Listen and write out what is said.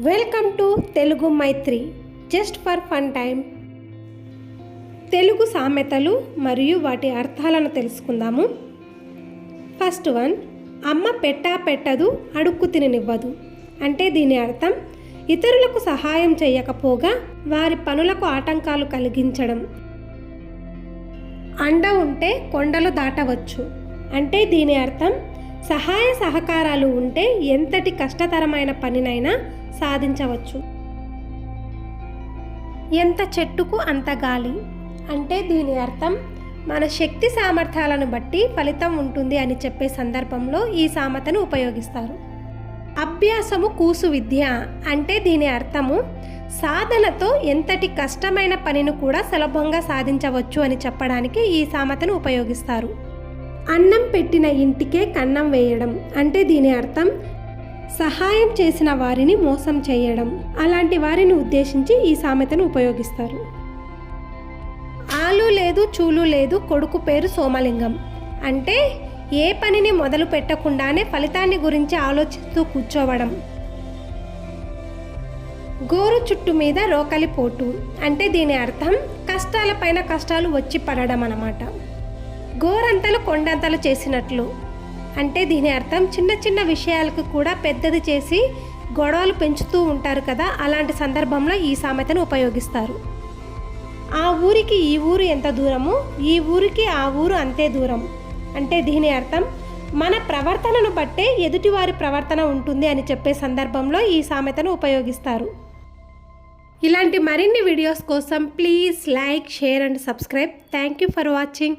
Welcome to Telugu Maitri just for fun time Telugu సామెతలు మరియు వాటి అర్థాలను తెలుసుకుందాము. ఫస్ట్ వన్ అమ్మ పెట్టా పెట్టదు అడుక్కు తిననివ్వదు. అంటే దీని అర్థం ఇతరులకు సహాయం చేయకపోగా వారి పనులకు ఆటంకాలు కలిగించడం. అండ ఉంటే కొండలు దాటవచ్చు. అంటే దీని అర్థం సహాయ సహకారాలు ఉంటే ఎంతటి కష్టతరమైన పనినైనా సాధించవచ్చు. ఎంత చెట్టుకు అంత గాలి? అంటే దీని అర్థం మన శక్తి సామర్థ్యాలను బట్టి ఫలితం ఉంటుంది అని చెప్పే సందర్భంలో ఈ సామెతను ఉపయోగిస్తారు. అభ్యాసము కూసు విద్య అంటే దీని అర్థము సాధనతో ఎంతటి కష్టమైన పనిని కూడా సులభంగా సాధించవచ్చు అని చెప్పడానికి ఈ సామెతను ఉపయోగిస్తారు. అన్నం పెట్టిన ఇంటికే కన్నం వేయడం అంటే దీని అర్థం సహాయం చేసిన వారిని మోసం చేయడం. అలాంటి వారిని ఉద్దేశించి ఈ సామెతను ఉపయోగిస్తారు. ఆలు లేదు చూలు లేదు కొడుకు పేరు సోమలింగం. అంటే ఏ పనిని మొదలు పెట్టకుండానే ఫలితాన్ని గురించి ఆలోచిస్తూ కూర్చోవడం. గోరు చుట్టు మీద రోకలి పోటు. అంటే దీని అర్థం కష్టాలపైన కష్టాలు వచ్చి పడడం అన్నమాట. గోరంతలు కొండంతలు చేసినట్లు. అంటే దీని అర్థం చిన్న చిన్న విషయాలకు కూడా పెద్దది చేసి గొడవలు పెంచుతూ ఉంటారు కదా అలాంటి సందర్భంలో ఈ సామెతను ఉపయోగిస్తారు. ఆ ఊరికి ఈ ఊరు ఎంత దూరము? ఈ ఊరికి ఆ ఊరు అంతే దూరం. అంటే దీని అర్థం మన ప్రవర్తనను బట్టే ఎదుటివారి ప్రవర్తన ఉంటుంది అని చెప్పే సందర్భంలో ఈ సామెతను ఉపయోగిస్తారు. ఇలాంటి మరిన్ని వీడియోస్ కోసం please like share and subscribe. Thank you for watching.